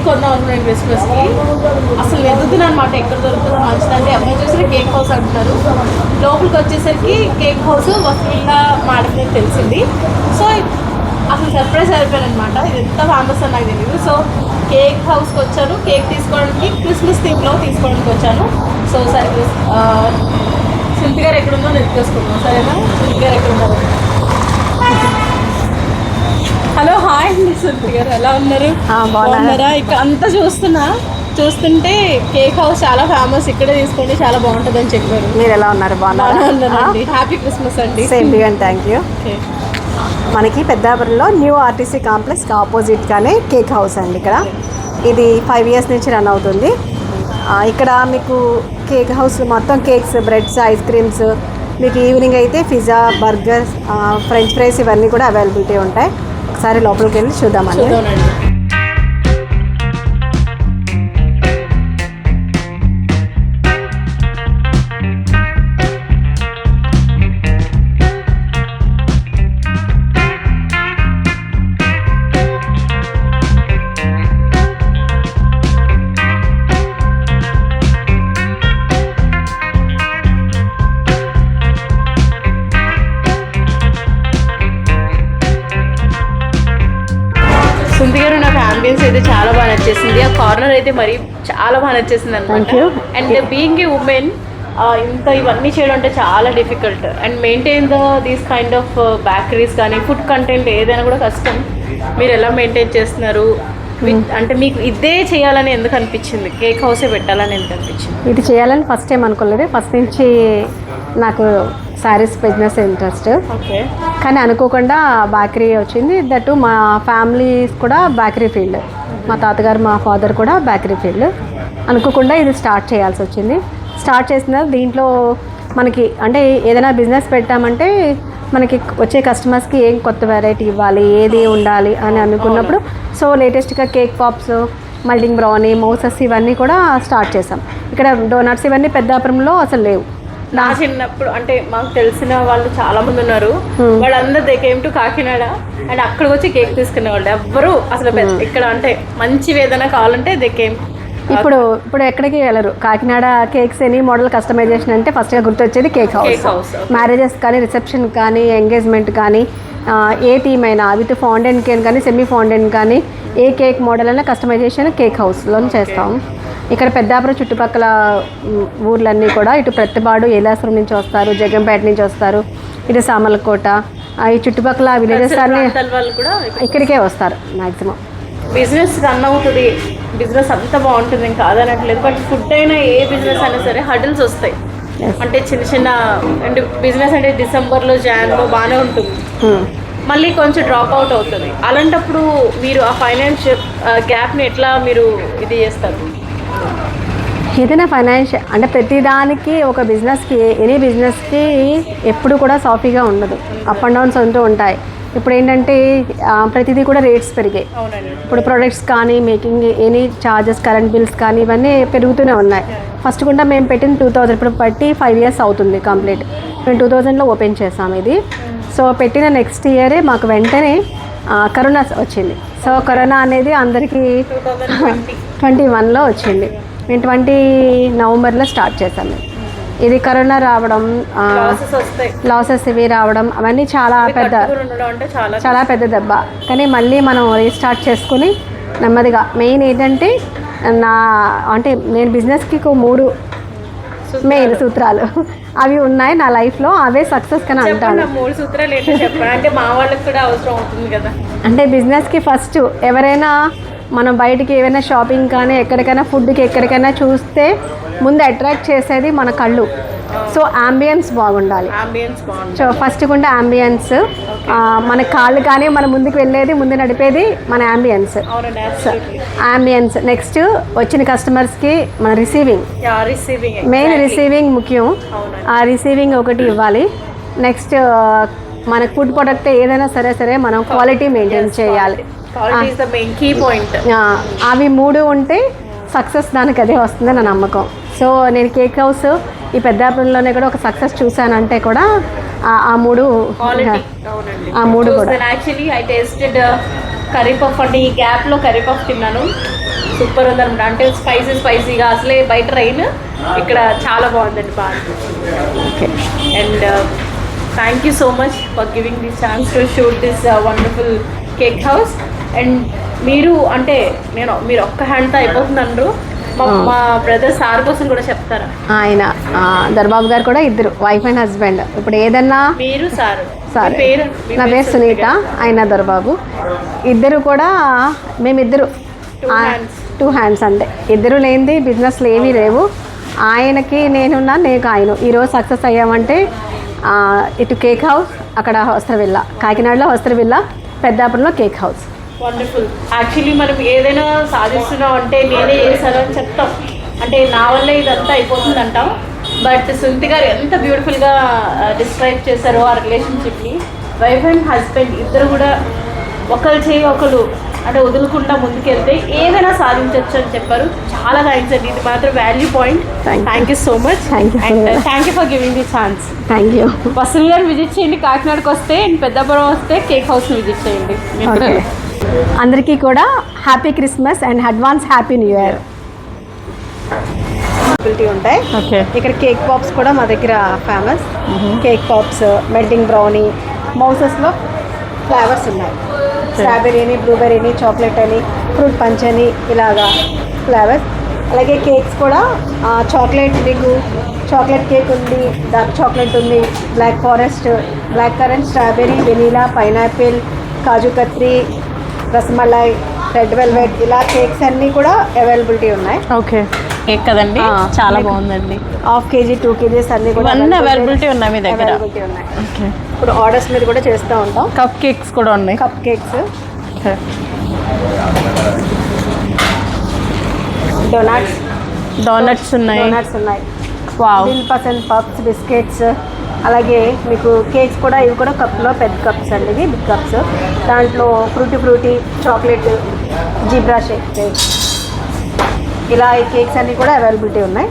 Cake కొన్నాం అనుకున్నాను క్రిస్మస్కి అసలు వెతుకుతున్నాను అనమాట ఎక్కడ దొరుకుతుందో మంచిదంటే అమ్మాయి చూసి కేక్ హౌస్ అంటున్నారు లోపలికి వచ్చేసరికి కేక్ హౌస్ వస్తువుల మాడని తెలిసింది. సో అసలు సర్ప్రైజ్ అయిపోయాను అనమాట ఇది ఎంత ఫేమస్ అని నాకు తెలియదు. సో కేక్ హౌస్కి వచ్చాను. కేక్ తీసుకోవడానికి క్రిస్మస్ థీమ్లో తీసుకోవడానికి వచ్చాను. సో సరే శిల్పి గారు ఎక్కడుందో నేను తెలుసుకుందాం. సరేనా? శిల్పి గారు ఎక్కడున్నారు హలో హాయ్ అండి గారు. ఎలా ఉన్నారు. బాగున్నారా? ఇక్కడ అంతా చూస్తున్నా. చూస్తుంటే కేక్ హౌస్ చాలా ఫేమస్. ఇక్కడే తీసుకోండి చాలా బాగుంటుంది అని చెప్పారు. మీరు ఎలా ఉన్నారు? బాగా బాగున్నారా హ్యాపీ క్రిస్మస్ అండి. Same to and thank you మనకి పెద్దాపురంలో న్యూ ఆర్టీసీ కాంప్లెక్స్కి ఆపోజిట్గానే కేక్ హౌస్ అండి ఇక్కడ. ఇది ఫైవ్ ఇయర్స్ నుంచి రన్ అవుతుంది. ఇక్కడ మీకు కేక్ హౌస్ మొత్తం కేక్స్ బ్రెడ్స్ ఐస్ క్రీమ్స్ మీకు ఈవినింగ్ అయితే పిజ్జా బర్గర్స్ ఫ్రెంచ్ ఫ్రైస్ ఇవన్నీ కూడా అవైలబిలిటీ ఉంటాయి. ఒకసారి లోపలికి వెళ్ళి చూద్దామండి. అయితే మరి చాలా బాగా నచ్చేసింది అనమాట. అండ్ బీయింగ్ ఏ ఉమెన్ ఇంత ఇవన్నీ చేయడం అంటే చాలా difficult and maintain the these kind of bakeries కానీ ఫుడ్ కంటెంట్ ఏదైనా కూడా కష్టం. మీరు ఎలా మెయింటైన్ చేస్తున్నారు? With- అంటే మీకు ఇదే చేయాలని ఎందుకు అనిపించింది? కేక్ హౌసే పెట్టాలని ఎందుకు అనిపించింది? ఇది చేయాలని ఫస్ట్ టైం అనుకోలేదు. ఫస్ట్ నుంచి నాకు శారీస్ బిజినెస్ ఇంట్రెస్ట్ ఓకే కానీ అనుకోకుండా బేకరీ వచ్చింది. దట్టు మా ఫ్యామిలీస్ కూడా బేకరీ ఫీల్డ్ మా తాతగారు మా ఫాదర్ కూడా బేకరీ ఫీల్డ్. అనుకోకుండా ఇది స్టార్ట్ చేయాల్సి వచ్చింది. స్టార్ట్ చేసిన దీంట్లో మనకి అంటే ఏదైనా బిజినెస్ పెట్టామంటే మనకి వచ్చే కస్టమర్స్కి ఏం కొత్త వెరైటీ ఇవ్వాలి ఏది ఉండాలి అని అనుకున్నప్పుడు సో లేటెస్ట్గా cake pops melting brownie mousses ఇవన్నీ కూడా స్టార్ట్ చేసాం ఇక్కడ డోనట్స్ ఇవన్నీ పెద్దాపురంలో అసలు లేవు. నా చిన్నప్పుడు అంటే మాకు తెలిసిన వాళ్ళు చాలా మంది ఉన్నారు. వాళ్ళందరూ they came to Kakinada and అక్కడికి వచ్చి కేక్ తీసుకునే వాళ్ళు. ఎవ్వరు అసలు పెద్ద- ఇక్కడ అంటే మంచి ఏదైనా కావాలంటే దే కేమ్ ఇప్పుడు ఇప్పుడు ఎక్కడికి వెళ్ళరు? Kakinada cakes any model customization అంటే ఫస్ట్గా గుర్తొచ్చేది కేక్ హౌస్ మ్యారేజెస్ కానీ రిసెప్షన్ కానీ ఎంగేజ్మెంట్ కానీ ఏ థీమ్ అయినా విత్ ఫౌండెన్ కేక్ కానీ సెమీ ఫౌండెన్ కానీ ఏ కేక్ మోడల్ అయినా కస్టమైజేషన్ కేక్ హౌస్లో చేస్తాం. ఇక్కడ పెద్దాపురం చుట్టుపక్కల ఊర్లన్నీ కూడా ఇటు ప్రతిపాడు ఏలాసురం నుంచి వస్తారు జగంపేట నుంచి వస్తారు ఇటు సామలకోట ఈ చుట్టుపక్కల విలేజెస్ అన్నీ ప్రాంతాల వాళ్ళు కూడా ఇక్కడికే వస్తారు. మ్యాక్సిమం బిజినెస్ రన్ అవుతుంది. బిజినెస్ అంతా బాగుంటుంది. ఇంకా కాదనట్లేదు బట్ ఫుడ్ అయినా ఏ బిజినెస్ అయినా సరే హడిల్స్ వస్తాయి. అంటే చిన్న చిన్న అంటే బిజినెస్ అంటే డిసెంబర్లో జాన్లో బాగానే ఉంటుంది. మళ్ళీ కొంచెం డ్రాప్ అవుట్ అవుతుంది. అలాంటప్పుడు మీరు ఆ ఫైనాన్షియల్ గ్యాప్ని ఎట్లా మీరు ఇది చేస్తారు? ఏదైనా ఫైనాన్షియల్ అంటే ప్రతిదానికి ఒక బిజినెస్కి ఎనీ బిజినెస్కి ఎప్పుడు కూడా సాఫీగా ఉండదు. అప్ అండ్ డౌన్స్ ఉంటూ ఉంటాయి. ఇప్పుడు ఏంటంటే ప్రతిదీ కూడా రేట్స్ పెరిగాయి. ఇప్పుడు ప్రొడక్ట్స్ కానీ making any charges current bills కానీ ఇవన్నీ పెరుగుతూనే ఉన్నాయి. ఫస్ట్ కూడా మేము పెట్టిన టూ థౌజండ్ ఇప్పుడు బట్టి ఫైవ్ ఇయర్స్ అవుతుంది కంప్లీట్ మేము టూ థౌజండ్లో ఓపెన్ చేసాం ఇది. సో పెట్టిన నెక్స్ట్ ఇయరే మాకు వెంటనే కరోనా వచ్చింది. సో కరోనా అనేది అందరికీ ట్వంటీ వన్లో వచ్చింది. మేము ట్వంటీ నవంబర్లో స్టార్ట్ చేసాం మేము. ఇది కరోనా రావడం లాసెస్ ఇవి రావడం అవన్నీ చాలా పెద్ద చాలా పెద్ద దెబ్బ. కానీ మళ్ళీ మనం రీస్టార్ట్ చేసుకుని నెమ్మదిగా మెయిన్ ఏంటంటే నా అంటే నేను బిజినెస్కి మూడు మెయిన్ సూత్రాలు. అవి ఉన్నాయి నా లైఫ్లో అవే సక్సెస్ కానీ చెప్పండి అంటాను. మూడు సూత్రాలు ఏంటో చెప్పండి. అంటే మా వాళ్ళకి కూడా అవసరం అవుతుంది కదా. అంటే బిజినెస్కి ఫస్ట్ ఎవరైనా మనం బయటికి ఏమైనా షాపింగ్ కానీ ఎక్కడికైనా ఫుడ్కి ఎక్కడికైనా చూస్తే ముందు అట్రాక్ట్ చేసేది మన కళ్ళు. సో అంబియన్స్ బాగుండాలి. సో ఫస్ట్ ఉంటే అంబియన్స్ మన కాళ్ళు కానీ మన ముందుకు వెళ్ళేది ముందు నడిపేది మన అంబియన్స్. అంబియన్స్ నెక్స్ట్ వచ్చిన కస్టమర్స్కి మన రిసీవింగ్ మెయిన్ రిసీవింగ్ ముఖ్యం. ఆ రిసీవింగ్ ఒకటి ఇవ్వాలి. నెక్స్ట్ మన ఫుడ్ ప్రొడక్ట్ ఏదైనా సరే సరే మనం క్వాలిటీ మెయింటైన్ చేయాలి. ఆ, అవి మూడు ఉంటే సక్సెస్ దానికి అదే వస్తుంది నా నమ్మకం. సో నేను కేక్ హౌస్ ఈ పెద్దాపురంలోనే కూడా ఒక సక్సెస్ చూశానంటే కూడా ఆ- మూడు ఆ మూడు కూడా. Actually I tasted curry puff అంటే ఈ గ్యాప్లో కర్రీ పఫ్ తిన్నాను. సూపర్ ఉందన్నమాట అంటే స్పైసీ స్పైసీగా అసలే బయట రైన్ ఇక్కడ చాలా బాగుందండి బాగా. Okay and thank you so much for giving this chance to shoot this wonderful cake house and మీరు అంటే నేను మీరు ఒక్క హ్యాండ్తో అయిపోతున్నారు మా. మా బ్రదర్ సార్ కోసం కూడా చెప్తారా? ఆయన దర్బాబు గారు కూడా ఇద్దరు వైఫ్ అండ్ హస్బెండ్ ఇప్పుడు ఏదన్నా మీరు సార్. సరే. నా పేరు సునీత ఆయన దొరబాబు. ఇద్దరు కూడా మేమిద్దరు. టూ హ్యాండ్స్ అంతే. ఇద్దరు లేనిది బిజినెస్లు ఏమీ లేవు. ఆయనకి నేనున్నా నేను ఆయన ఈరోజు సక్సెస్ అయ్యామంటే ఇటు కేక్ హౌస్ అక్కడ వస్త్రవిల్ల కాకినాడలో వస్త్రవిల్ల పెద్దాపురంలో కేక్ హౌస్ వండర్ఫుల్ యాక్చువల్లీ మనం ఏదైనా సాధిస్తున్నాం అంటే నేనే చేశాను అని చెప్తాం. అంటే నా వల్లే ఇదంతా అయిపోతుంది అంటాం బట్ సునీతి గారు ఎంత బ్యూటిఫుల్గా డిస్క్రైబ్ చేశారో ఆ రిలేషన్షిప్ని వైఫ్ అండ్ హస్బెండ్ ఇద్దరు కూడా ఒకరు చేయి ఒకరు అంటే వదులుకుండా ముందుకెళ్తే ఏదైనా సాధించవచ్చు అని చెప్పారు. చాలా థ్యాంక్స్ అండి. ఇది మాత్రం value point. Thank you so much you. And thank you for giving the chance thank you వసూలు గారు విజిట్ చేయండి. కాకినాడకి వస్తే and పెద్దపురం వస్తే కేక్ హౌస్ని విజిట్ చేయండి. అందరికీ కూడా happy Christmas and advance happy new year. ఉంటాయి. ఇక్కడ కేక్ పాప్స్ కూడా మా దగ్గర famous cake pops melting brownie మౌసెస్లో flavours ఉన్నాయి. స్ట్రాబెర్రీ అని బ్లూబెర్రీ అని చాక్లెట్ అని ఫ్రూట్ పంచ్ అని ఇలాగా ఫ్లేవర్స్ అలాగే కేక్స్ కూడా చాక్లెట్ మీకు చాక్లెట్ కేక్ ఉంది డార్క్ చాక్లెట్ ఉంది black forest black currant strawberry vanilla pineapple kaju katli rasmalai red velvet ఇలా కేక్స్ అన్నీ కూడా అవైలబిలిటీ ఉన్నాయి. ఓకే. కేక్ కదండి? చాలా బాగుందండి. హాఫ్ కేజీ టూ కేజీస్ అన్ని కూడా ఇవన్నీ అవైలబిలిటీ ఉన్నాయి మీ దగ్గర? అవైలబిలిటీ ఉన్నాయి. ఓకే. ఇప్పుడు ఆర్డర్స్ మీద కూడా చేస్తూ ఉంటాం. కప్ కేక్స్ కూడా ఉన్నాయి. Cup cakes. డొనాట్స్. డోనట్స్ ఉన్నాయి. డోనాట్స్ ఉన్నాయి. Wow. Dil Pasand puffs biscuits. అలాగే మీకు కేక్స్ కూడా ఇవి కూడా కప్లో పెద్ద కప్స్ అండి ఇవి బిగ్ కప్స్. దాంట్లో fruity fruity chocolate zebra shake. ఇలా ఈ కేక్స్ అన్నీ కూడా అవైలబిలిటీ ఉన్నాయి.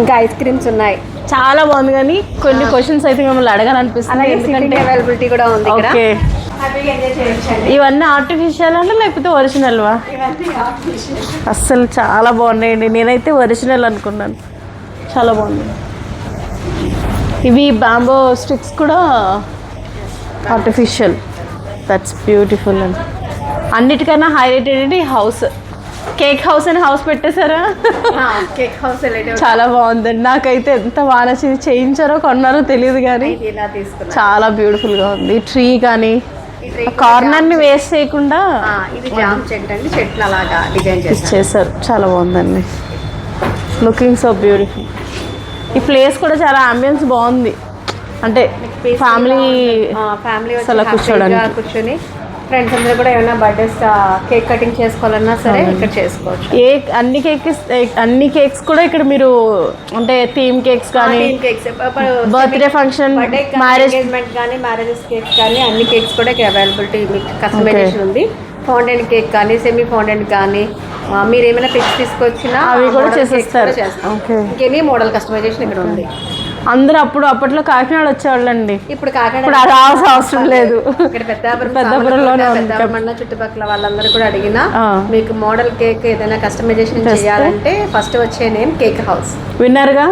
ఇంకా ఐస్ క్రీమ్స్ ఉన్నాయి. చాలా బాగుంది కానీ కొన్ని క్వశ్చన్స్ అయితే మిమ్మల్ని అడగాలనిపిస్తుంది ఎందుకంటే అవైలబిలిటీ కూడా ఉంది ఓకే. ఇవన్నీ ఆర్టిఫిషియల్ అంటే లేకపోతే ఒరిజినల్వా. అస్సలు చాలా బాగున్నాయండి. నేనైతే ఒరిజినల్ అనుకున్నాను. చాలా బాగుంది. ఇవి బాంబో స్టిక్స్ కూడా ఆర్టిఫిషియల్ దట్స్ బ్యూటిఫుల్ అండి. అన్నిటికన్నా హైలైట్ ఏంటంటే హౌస్ కేక్ హౌస్ అని హౌస్ పెట్టేశారా? కేక్ హౌస్ చాలా బాగుందండి. నాకైతే ఎంత బాగా నచ్చింది. చేయించారో కొన్నారో తెలియదు కానీ చాలా బ్యూటిఫుల్గా ఉంది. ట్రీ కానీ కార్నర్ని వేస్ట్ చేయకుండా ఆ, ఇది జామ్ చెట్టు అండి. చెట్లు అలాగా డిజైన్ చేస్తాం చేశారు. చాలా బాగుందండి. లుకింగ్ సో బ్యూటిఫుల్ ఈ ప్లేస్ కూడా చాలా అంబియన్స్ బాగుంది. అంటే ఫ్యామిలీ ఫ్యామిలీ అలా కూర్చోడానికి. కూర్చొని ఫ్రెండ్స్ అందరూ కూడా ఏమైనా బర్త్డేస్ కేక్ కటింగ్ చేసుకోవాలన్నా సరే ఇక్కడ చేసుకోవచ్చు. ఏ అన్ని కేక్స్ అన్ని కేక్స్ కూడా ఇక్కడ మీరు అంటే థీమ్ కేక్స్ కానీ బర్త్డే ఫంక్షన్ మ్యారేజ్ కానీ మ్యారేజెస్ కేక్స్ కానీ అన్ని కేక్స్ కూడా ఇక్కడ అవైలబిలిటీ మీకు కస్టమైజేషన్ ఉంది. ఫౌండెన్ కేక్ కానీ సెమీ ఫౌండెన్ కానీ మీరు ఏమైనా పిక్స్ తీసుకొచ్చినా అవి కూడా చేసేస్తారు. ఇంకెనీ మోడల్ కస్టమైజేషన్ ఇక్కడ ఉంది. అందరూ అప్పుడు అప్పట్లో కాకినాడ వచ్చేవాళ్ళండి. ఇప్పుడు కాకినాడ రావాల్సిన అవసరం లేదు. ఇక్కడ పెద్దాపురం పెద్దాపురంలోనే. పెద్దాపురం చుట్టుపక్కల వాళ్ళందరూ కూడా అడిగినా. మీకు మోడల్ కేక్ ఏదైనా కస్టమైజేషన్? చేయాలంటే ఫస్ట్ వచ్చే నేమ్ కేక్ హౌస్ విన్నర్గా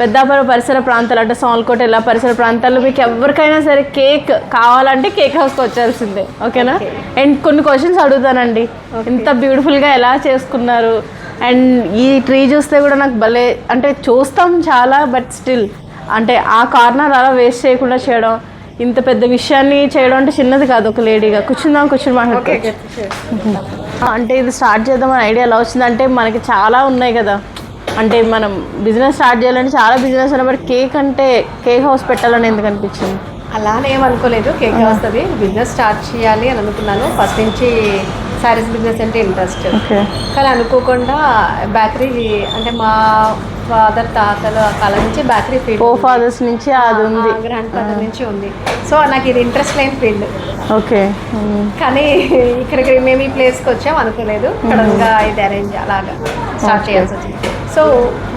పెద్దాపురం పరిసర ప్రాంతాలు అంటే సోల్కోట ఇలా పరిసర ప్రాంతాల్లో మీకు ఎవరికైనా సరే కేక్ కావాలంటే కేక్ హౌస్కి వచ్చాల్సిందే. ఓకేనా. అండ్ కొన్ని క్వశ్చన్స్ అడుగుతానండి. ఇంత బ్యూటిఫుల్గా ఎలా చేసుకున్నారు? అండ్ ఈ ట్రీ చూస్తే కూడా నాకు భలే అంటే చూస్తాం చాలా బట్ స్టిల్ అంటే ఆ కార్నర్ అలా వేస్ట్ చేయకుండా చేయడం ఇంత పెద్ద విషయాన్ని చేయడం అంటే చిన్నది కాదు ఒక లేడీగా. కూర్చుందాం కూర్చుని మాట్లాడుకోవచ్చు. అంటే ఇది స్టార్ట్ చేద్దామని ఐడియా ఎలా వచ్చిందంటే మనకి చాలా ఉన్నాయి కదా. అంటే మనం బిజినెస్ స్టార్ట్ చేయాలంటే చాలా బిజినెస్ ఉన్నాయి బట్ కేక్ అంటే కేక్ హౌస్ పెట్టాలని ఎందుకు అనిపించింది? అలానే అనుకోలేదు. కేక్ వస్తుంది బిజినెస్ స్టార్ట్ చేయాలి అని అనుకున్నాను. ఫస్ట్ నుంచి శారీస్ బిజినెస్ అంటే ఇంట్రెస్ట్ కానీ అనుకోకుండా బేకరీ అంటే మా ఫాదర్ తాతల కాలం నుంచి బేకరీ ఫీల్డ్ ఓ ఫాదర్స్ నుంచి అది ఉంది. గ్రాండ్ ఫాదర్ నుంచి ఉంది. సో నాకు ఇది ఇంట్రెస్ట్ లేని ఫీల్డ్ ఓకే. కానీ ఇక్కడికి మేము ఈ ప్లేస్కి వచ్చాం అనుకోలేదు. సడన్గా ఇది అరేంజ్ అలాగా స్టార్ట్ చేయాల్సి వచ్చింది. సో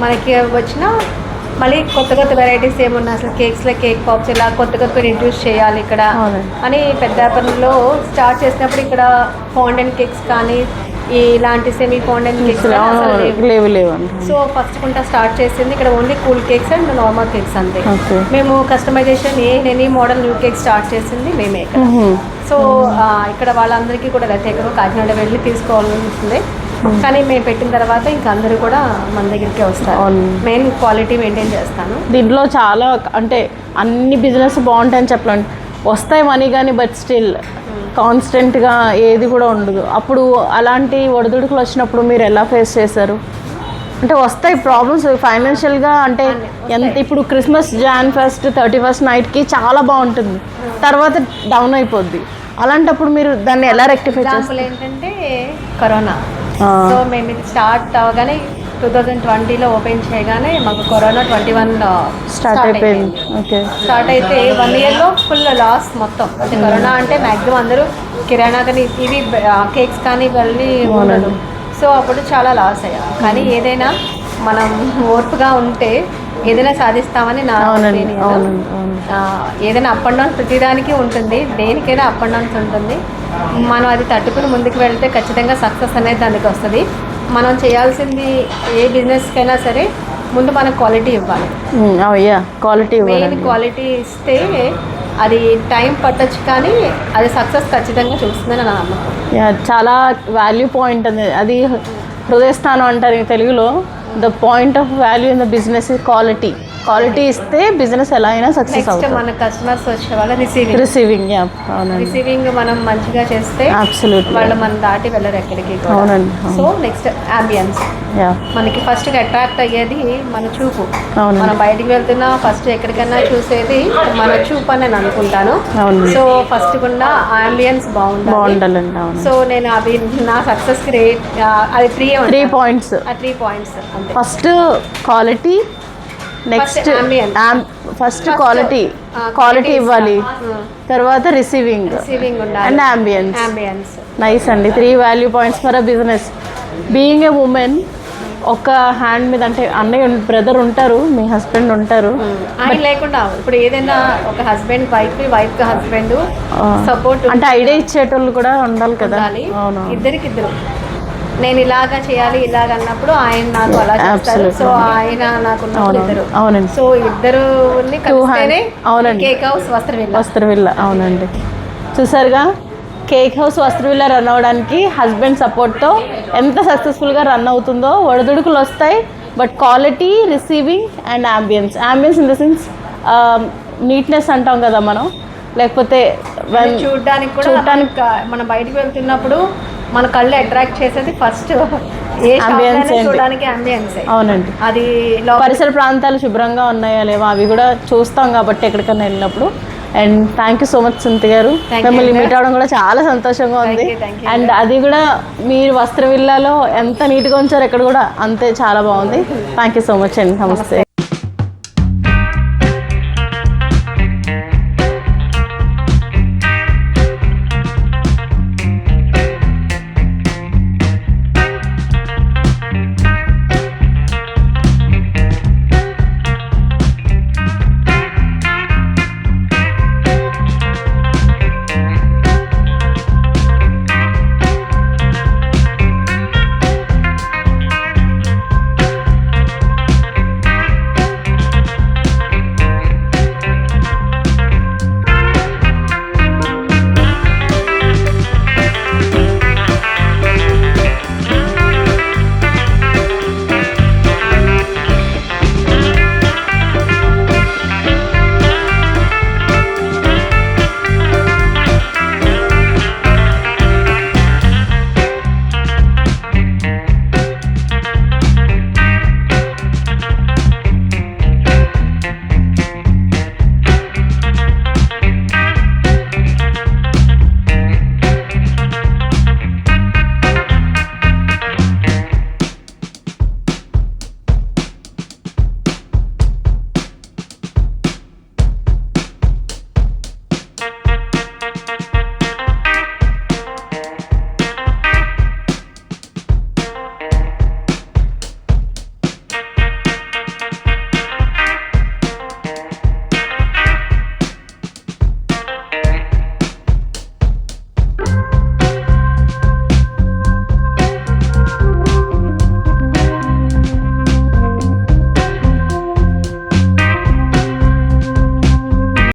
మనకి వచ్చిన మళ్ళీ కొత్త కొత్త వెరైటీస్ ఏమున్నా అసలు కేక్స్లో కేక్ పాప్స్ ఇలా కొత్త కొత్త ఇంట్రడ్యూస్ చేయాలి ఇక్కడ. అని పెద్దాపల్లిలో స్టార్ట్ చేసినప్పుడు ఇక్కడ ఫౌండెన్ కేక్స్ కానీ ఇలాంటి సెమీ ఫౌండైన్ కేక్స్ లేవు. లేవండి సో ఫస్ట్ కుంట స్టార్ట్ చేసింది ఇక్కడ only cool cakes and normal cakes అంతే. మేము customization a any model new cake start చేసింది మేమే ఇక్కడ. సో ఇక్కడ వాళ్ళందరికీ కూడా ప్రత్యేకంగా కాకినాడ వెళ్ళి తీసుకోవాలని ఉంటుంది కానీ మేము పెట్టిన తర్వాత ఇంకా అందరూ కూడా మన దగ్గరికే వస్తారు. మెయిన్ క్వాలిటీ మెయింటైన్ చేస్తాను. దీంట్లో చాలా అంటే అన్ని బిజినెస్ బాగుంటాయని చెప్పలేండి వస్తాయి మనీ కానీ బట్ స్టిల్ కాన్స్టెంట్గా ఏది కూడా ఉండదు. అప్పుడు అలాంటి ఒడిదుడుకులు వచ్చినప్పుడు మీరు ఎలా ఫేస్ చేశారు? అంటే వస్తాయి ప్రాబ్లమ్స్ ఫైనాన్షియల్గా అంటే ఎంత ఇప్పుడు Christmas January first thirty first నైట్కి చాలా బాగుంటుంది. తర్వాత డౌన్ అయిపోద్ది. అలాంటప్పుడు మీరు దాన్ని ఎలా రెక్టిఫై చేస్తారు? ఏంటంటే కరోనా. సో మేము ఇది స్టార్ట్ అవగానే టూ థౌజండ్ ట్వంటీలో ఓపెన్ చేయగానే మాకు కరోనా ట్వంటీ వన్ స్టార్ట్ అయిపోయింది. ఓకే. స్టార్ట్ అయితే వన్ ఇయర్లో ఫుల్ లాస్ మొత్తం. అంటే కరోనా అంటే మ్యాక్సిమం అందరూ కిరాణా కానీ ఇవి కేక్స్ కానీ వెళ్ళి ఉండదు. సో అప్పుడు చాలా లాస్ అయ్యాం. కానీ ఏదైనా మనం ఓర్పుగా ఉంటే ఏదైనా సాధిస్తామని నా ఏదైనా అప్ అండ్ డౌన్ ప్రతిదానికి ఉంటుంది. దేనికైనా అప్ అండ్ డౌన్స్ ఉంటుంది. మనం అది తట్టుకుని ముందుకు వెళ్తే ఖచ్చితంగా సక్సెస్ అనేది దానికి వస్తుంది. మనం చేయాల్సింది ఏ బిజినెస్కైనా సరే ముందు మనకు క్వాలిటీ ఇవ్వాలి. క్వాలిటీ మెయిన్ క్వాలిటీ ఇస్తే అది టైం పట్టొచ్చు కానీ అది సక్సెస్ ఖచ్చితంగా చూస్తుందని నా నమ్మకం. చాలా వాల్యూ పాయింట్ అది అది హృదయస్థానం అంటారు ఈ the point of value in the business is quality. Quality ఇస్తే బిజినెస్ ఎలా అయినా సక్సెస్ అవుతుంది. మన కస్టమర్స్ వచ్చే వాళ్ళ రిసీవింగ్ రిసీవింగ్ రిసీవింగ్ మనం మంచిగా చేస్తే వాళ్ళు మనం దాటి వెళ్ళరు ఎక్కడికి కూడా. అవునండి, అవును. సో నెక్స్ట్ అంబియన్స్ యా మనకి ఫస్ట్ అట్రాక్ట్ అయ్యేది మన చూపు. మనం బయటికి వెళ్తున్నా ఫస్ట్ ఎక్కడికైనా చూసేది మన చూపు అని నేను అనుకుంటాను. సో ఫస్ట్ కూడా అంబియన్స్ బాగుండాలి. సో నేను అవి నా సక్సెస్ రేట్ అది త్రీ త్రీ పాయింట్స్ ఆ three points first quality next. First quality quality ఇవ్వాలి. ఇస్తాం. తర్వాత రిసీవింగ్ అండ్ అంబియన్స్ నైస్ అండి. Three value points for a business being a woman ఒక హ్యాండ్ మీద అంటే అన్నయ్య బ్రదర్ ఉంటారు మీ హస్బెండ్ ఉంటారు. ఆయన లేకుండా ఇప్పుడు ఏదైనా ఒక husband wife wife husband support అంటే ఐడియా ఇచ్చేటోళ్ళు కూడా ఉండాలి కదా. ఇద్దరికి ఇద్దరు నేను ఇలాగా చేయాలి ఇలాగ అన్నప్పుడు ఆయన నాకు అలా చేస్తారు. సో ఆయన నాకు ఇద్దరు. అవునండి. సో ఇద్దరు అవునండి. కేక్ హౌస్ వస్త్ర వెళ్ళాలి వస్త్రవిల్ల. అవునండి. చూసారుగా? కేక్ హౌస్ వస్త్రవిల్ల రన్ అవ్వడానికి హస్బెండ్ సపోర్ట్తో ఎంత సక్సెస్ఫుల్గా రన్ అవుతుందో ఒడిదుడుకులు వస్తాయి. But quality receiving and ambience ambience in the sense neatness అంటాం కదా మనం. లేకపోతే చూడడానికి కూడా మనకు- మనం బయటికి వెళ్తున్నప్పుడు మన కళ్ళు అట్రాక్ట్ చేసేది ఫస్ట్ ఏ? చూడడానికి అంబియన్స్ అవునండి. అది పరిసర ప్రాంతాలు శుభ్రంగా ఉన్నాయా లేవా? అవి కూడా చూస్తాం కాబట్టి ఎక్కడికైనా వెళ్ళినప్పుడు. And thank you so much Sunthi garu. మిమ్మల్ని. మీట్ అవడం కూడా చాలా సంతోషంగా ఉంది. అండ్ అది కూడా మీరు వస్త్ర విల్లాలో ఎంత నీట్గా ఉంచారో ఇక్కడ కూడా అంతే చాలా బాగుంది. థ్యాంక్ యూ సో మచ్ అండి. నమస్తే.